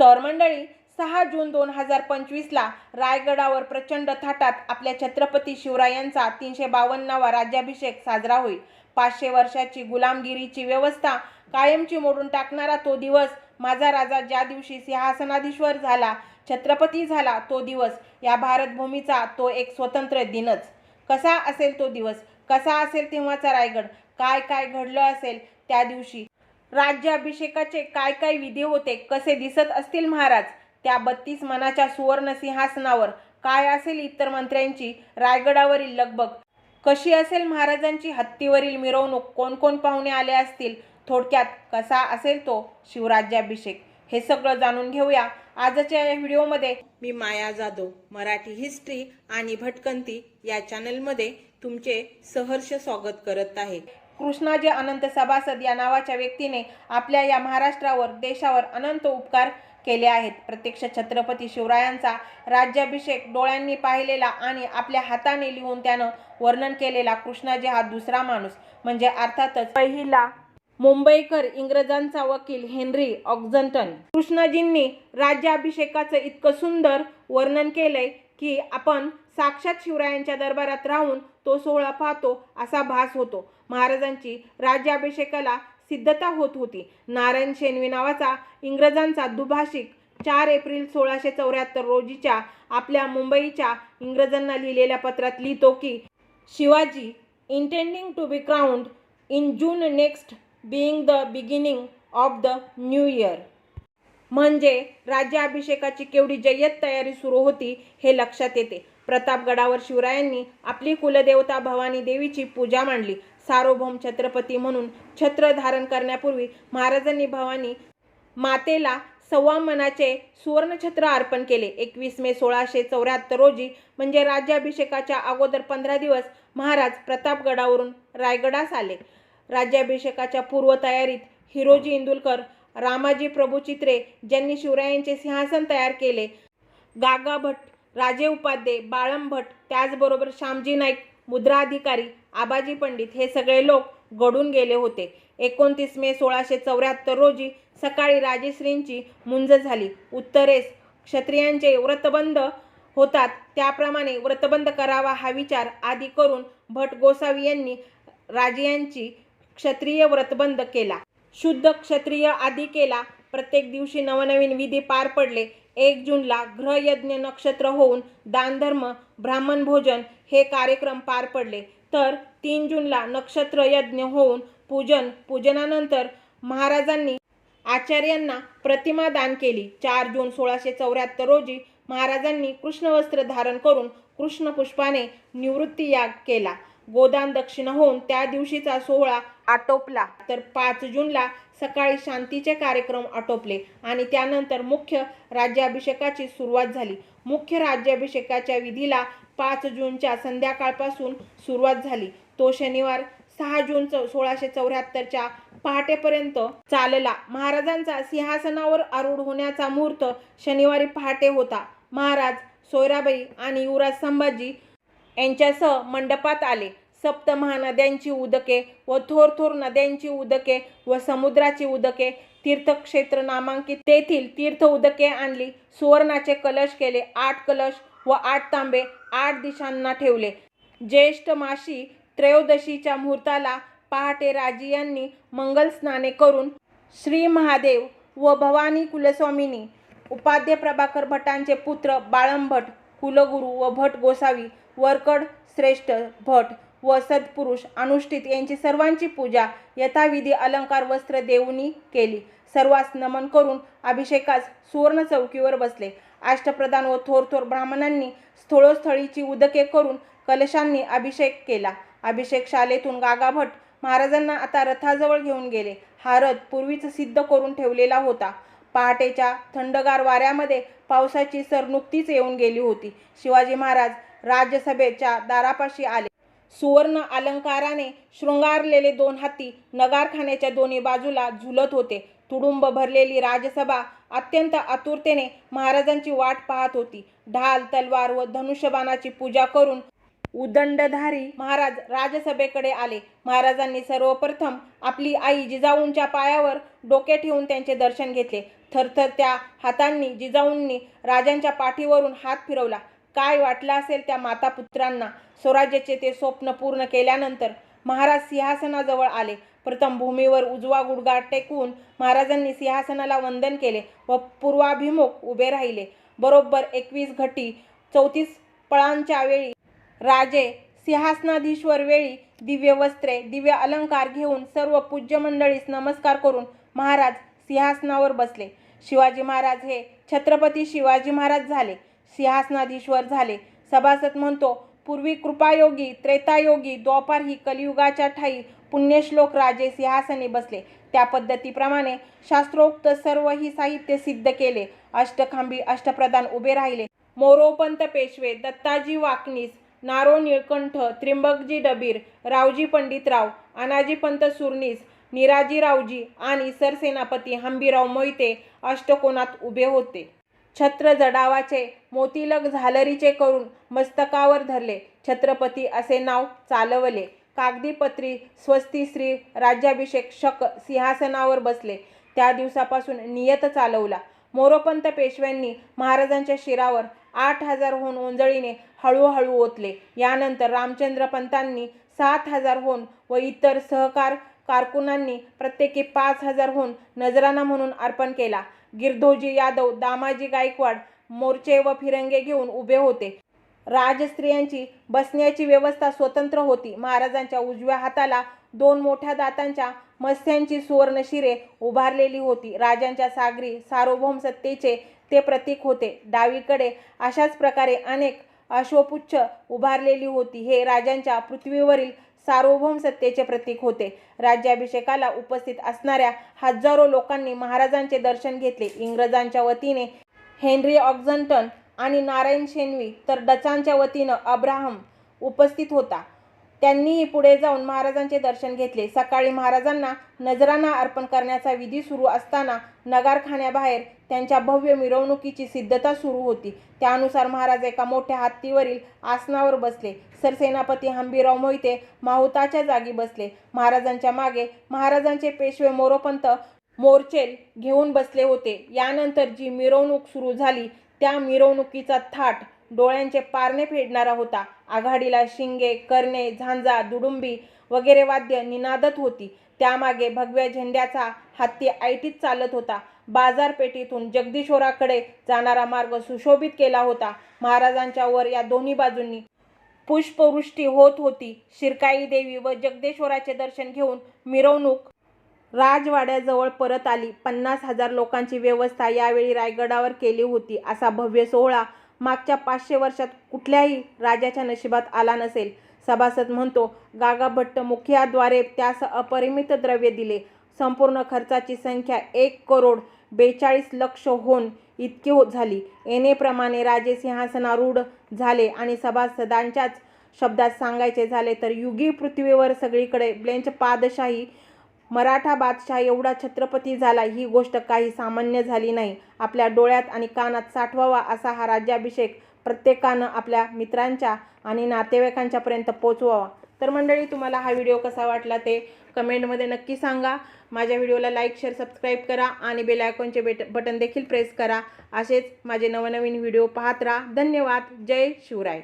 तर मंडळी सहा जून दोन हजार पंचवीसला रायगडावर प्रचंड थाटात आपल्या छत्रपती शिवरायांचा तीनशे बावन्नावा राज्याभिषेक साजरा होईल. पाचशे वर्षाची गुलामगिरीची व्यवस्था कायमची मोडून टाकणारा तो दिवस माझा राजा ज्या दिवशी सिंहासनाधीश्वर झाला छत्रपती झाला तो दिवस या भारतभूमीचा तो एक स्वतंत्र दिनच. कसा असेल तो दिवस? कसा असेल तेव्हाचा रायगड? काय काय घडलं असेल त्या दिवशी? राज्याभिषेकाचे काय काय विधी होते कसे दिसत असतील महाराज? त्या बत्तीस मनाच्या सुवर्ण सिंहासनावर काय असेल इतर मंत्र्यांची? रायगडावरील लगबग. कशी असेल महाराजांची हत्तीवरील मिरवणूक? कोण कोण पाहुणे आले असतील? थोडक्यात कसा असेल तो शिवराज्याभिषेक? हे सगळं जाणून घेऊया. आजच्या या व्हिडिओमध्ये मी माया जाधव मराठी हिस्ट्री आणि भटकंती या चॅनलमध्ये तुमचे सहर्ष स्वागत करत आहे. कृष्णाजी अनंत सभासद या नावाच्या व्यक्तीने आपल्या या महाराष्ट्रावर देशावर अनंत उपकार केले आहेत. प्रत्यक्ष छत्रपती शिवरायांचा राज्याभिषेक डोळ्यांनी पाहिलेला आणि आपल्या हाताने लिहून त्यानं वर्णन केलेला कृष्णाजी हा दुसरा माणूस. म्हणजे अर्थातच पहिला मुंबईकर इंग्रजांचा वकील हेनरी ऑक्झंटन. कृष्णाजींनी राज्याभिषेकाचं इतकं सुंदर वर्णन केलंय की आपण साक्षात शिवरायांच्या दरबारात राहून तो सोहळा पाहतो असा भास होतो. महाराजांची राज्याभिषेकाला सिद्धता होत होती. नारायण शेनवी नावाचा इंग्रजांचा दुभाषिक चार एप्रिल सोळाशे चौऱ्याहत्तर रोजीच्या आपल्या मुंबईच्या इंग्रजांना लिहिलेल्या पत्रात लिहितो की Shivaji intending to be crowned in June next being the beginning of the new year म्हणजे राज्याभिषेकाची केवढी जय्यत तयारी सुरू होती हे लक्षात येते. प्रतापगडावर शिवरायांनी आपली कुलदेवता भवानी देवीची पूजा मांडली. सार्वभौम छत्रपती म्हणून छत्र धारण करण्यापूर्वी महाराजांनी भवानी मातेला सव्वा मनाचे सुवर्णछत्र अर्पण केले. एकवीस मे सोळाशे चौऱ्याहत्तर रोजी म्हणजे राज्याभिषेकाच्या अगोदर पंधरा दिवस महाराज प्रतापगडावरून रायगडास आले. राज्याभिषेकाच्या पूर्वतयारीत हिरोजी इंदुलकर रामाजी प्रभू चित्रे ज्यांनी शिवरायांचे सिंहासन तयार केले गागा भट्ट राजे उपाध्ये बाळम भट त्याचबरोबर श्यामजी नाईक मुद्राधिकारी आबाजी पंडित हे सगळे लोक घडून गेले होते. एकोणतीस मे सोळाशे चौऱ्याहत्तर रोजी सकाळी राजेश्रींची मुंज झाली. उत्तरेस क्षत्रियांचे व्रतबंध होतात. त्याप्रमाणे व्रतबंध करावा हा विचार आधी करून भट गोसावी यांनी राजे क्षत्रिय व्रतबंध केला. शुद्ध क्षत्रिय आदी केला. प्रत्येक दिवशी नवनवीन विधी पार पडले. एक जूनला ग्रहयज्ञ नक्षत्र होऊन दानधर्म ब्राह्मण भोजन हे कार्यक्रम पार पडले. तर तीन जूनला नक्षत्र यज्ञ होऊन पूजन पूजनानंतर महाराजांनी आचार्यांना प्रतिमा दान केली. चार जून सोळाशे चौऱ्याहत्तर रोजी महाराजांनी कृष्णवस्त्र धारण करून कृष्णपुष्पाने निवृत्ती याग केला. गोदान दक्षिण होऊन त्या दिवशीचा सोहळा आटोपला. तर पाच जूनला सकाळी शांतीचे कार्यक्रम आटोपले आणि त्यानंतर मुख्य राज्याभिषेकाची सुरुवात झाली. मुख्य राज्याभिषेकाच्या विधीला पाच जूनच्या संध्याकाळपासून सुरुवात झाली. तो शनिवार सहा जून चौ सोळाशे चौऱ्याहत्तरच्या पहाटेपर्यंत चालला. महाराजांचा सिंहासनावर आरूढ होण्याचा मुहूर्त शनिवारी पहाटे होता. महाराज सोयराबाई आणि युवराज संभाजी यांच्यासह मंडपात आले. सप्त महानद्यांची उदके व थोर थोर नद्यांची उदके व समुद्राची उदके. तीर्थक्षेत्र नामांकित तेथील तीर्थ उदके आणली. सुवर्णाचे कलश केले. आठ कलश व आठ तांबे आठ दिशांना ठेवले. ज्येष्ठ माशी त्रयोदशीच्या मुहूर्ताला पहाटे राजी यांनी मंगल स्नाने करून श्री महादेव व भवानी कुलस्वामिनी उपाध्य प्रभाकर भटांचे पुत्र बाळंभट कुलगुरू व भट गोसावी वरकड श्रेष्ठ भट व सत्पुरुष अनुष्ठित यांची सर्वांची पूजा यथाविधी अलंकार वस्त्र देऊनी केली. सर्वांस नमन करून अभिषेकास सुवर्ण चौकीवर बसले. अष्टप्रधान व थोर थोर ब्राह्मणांनी स्थळोस्थळीची उदके करून कलशांनी अभिषेक केला. अभिषेक शालेतून गागाभट महाराजांना आता रथाजवळ घेऊन गेले. हा रथ पूर्वीच सिद्ध करून ठेवलेला होता. पहाटेच्या थंडगार वाऱ्यामध्ये पावसाची सर नुकतीच येऊन गेली होती. शिवाजी महाराज राज्यसभेच्या दारापाशी आले. सुवर्ण अलंकाराने शृंगारलेले दोन हाती नगारखान्याच्या दोन्ही बाजूला झुलत होते. तुडुंब भरलेली राजसभा अत्यंत आतुरतेने महाराजांची वाट पाहत होती. ढाल तलवार व धनुष्यबाणाची पूजा करून उदंडधारी महाराज राजसभेकडे आले. महाराजांनी सर्वप्रथम आपली आई जिजाऊंच्या पायावर डोके ठेवून त्यांचे दर्शन घेतले. थरथर त्या हातांनी जिजाऊंनी राजांच्या पाठीवरून हात फिरवला. काय वाटलं असेल त्या माता पुत्रांना स्वराज्याचे ते स्वप्न पूर्ण केल्यानंतर महाराज सिंहासनाजवळ आले. प्रथम भूमीवर उजवा गुडगा टेकवून महाराजांनी सिंहासनाला वंदन केले व पूर्वाभिमुख उभे राहिले. बरोबर एकवीस घटी चौतीस पळांच्या वेळी राजे सिंहासनाधीश्वर वेळी दिव्य वस्त्रे दिव्य अलंकार घेऊन सर्व पूज्य मंडळीस नमस्कार करून महाराज सिंहासनावर बसले. शिवाजी महाराज हे छत्रपती शिवाजी महाराज झाले. सिंहासनाधीश्वर झाले. सभासद म्हणतो पूर्वी कृपायोगी त्रेतायोगी द्वापार ही कलियुगाच्या ठाई पुण्यश्लोक राजे सिंहासनी बसले. त्या पद्धतीप्रमाणे शास्त्रोक्त सर्व ही साहित्य सिद्ध केले. अष्टखांबी अष्टप्रधान उभे राहिले. मोरोपंत पेशवे दत्ताजी वाकनीस नारो निळकंठ त्रिंबकजी डबीर रावजी पंडितराव अनाजीपंत सुरनीस निराजीरावजी आणि सरसेनापती हंबीराव मोहिते अष्टकोनात उभे होते. छत्र जडावाचे मोतीलग झालरीचे करून मस्तकावर धरले. छत्रपती असे नाव चालवले. कागदी पत्री स्वस्ती श्री राज्याभिषेक शक सिंहासनावर बसले. त्या दिवसापासून नियत चालवला. मोरोपंत पेशव्यांनी महाराजांच्या शिरावर आठ हजारहून ओंजळीने हळूहळू ओतले. यानंतर रामचंद्र पंतांनी सात हजारहून व इतर सहकार कारकुनांनी प्रत्येकी पाच हजारहून नजराना म्हणून अर्पण केला. गिरधोजी यादव दामाजी गायकवाड मोर्चे व फिरंगे घेऊन उभे होते. राजस्त्रियांची बसण्याची व्यवस्था स्वतंत्र होती. महाराजांच्या उजव्या हाताला दोन मोठ्या दातांच्या मत्स्यांची सुवर्णशिरे उभारलेली होती. राजांच्या सागरी सार्वभौम सत्तेचे ते प्रतीक होते. डावीकडे अशाच प्रकारे अनेक अश्वपुच्छ उभारलेली होती. हे राजांच्या पृथ्वीवरील सार्वभौम सत्तेचे प्रतीक होते. राज्याभिषेकाला उपस्थित असणाऱ्या हजारो लोकांनी महाराजांचे दर्शन घेतले. इंग्रजांच्या वतीने हेनरी ऑक्झंटन आणि नारायण शेनवी तर डचांच्या वतीनं अब्राहम उपस्थित होता. त्यांनीही पुढे जाऊन महाराजांचे दर्शन घेतले. सकाळी महाराजांना नजराना अर्पण करण्याचा विधी सुरू असताना नगारखान्याबाहेर त्यांच्या भव्य मिरवणुकीची सिद्धता सुरू होती. त्यानुसार महाराज एका मोठ्या हत्तीवरील आसनावर बसले. सरसेनापती हंबीराव मोहिते माहुताच्या जागी बसले. महाराजांच्या मागे महाराजांचे पेशवे मोरोपंत मोर्चेल घेऊन बसले होते. यानंतर जी मिरवणूक सुरू झाली त्या मिरवणुकीचा थाट डोळ्यांचे पारणे फेडणारा होता. आघाडीला शिंगे करणे झांजा दुडुंबी वगैरे वाद्य निनादत होती. त्यामागे भगव्या झेंड्याचा हत्ती ऐटीत चालत होता. बाजारपेठेतून जगदीश्वराकडे जाणारा मार्ग सुशोभित केला होता. महाराजांच्या वर या दोन्ही बाजूंनी पुष्पवृष्टी होत होती. शिरकाई देवी व जगदेश्वराचे दर्शन घेऊन मिरवणूक राजवाड्याजवळ परत आली. पन्नास हजार लोकांची व्यवस्था यावेळी रायगडावर केली होती असा भव्य सोहळा मागच्या पाचशे वर्षात कुठल्याही राजाच्या नशिबात आला नसेल. सभासद म्हणतो गागाभट्ट मुखियाद्वारे त्यास अपरिमित द्रव्य दिले. संपूर्ण खर्चाची संख्या एक करोड बेचाळीस लक्ष होऊन इतकी हो झाली. येणेप्रमाणे राजे सिंहासनारूढ झाले आणि सभासदांच्याच शब्दात सांगायचे झाले तर युगी पृथ्वीवर सगळीकडे ब्लेंच पादशाही मराठा बादशाह एवढा छत्रपती झाला ही गोष्ट काही सामान्य झाली नाही. आपल्या डोळ्यात आणि कानात साठवावा असा हा राज्याभिषेक प्रत्येकानं आपल्या मित्रांच्या आणि नातेवाईकांच्यापर्यंत पोचवावा. तर मंडळी तुम्हाला हा व्हिडिओ कसा वाटला ते कमेंटमध्ये नक्की सांगा. माझ्या व्हिडिओला लाईक शेअर सबस्क्राईब करा आणि बेल आयकॉनचे बेट बटन देखील प्रेस करा. असेच माझे नवनवीन व्हिडिओ पाहत राहा. धन्यवाद. जय शिवराय.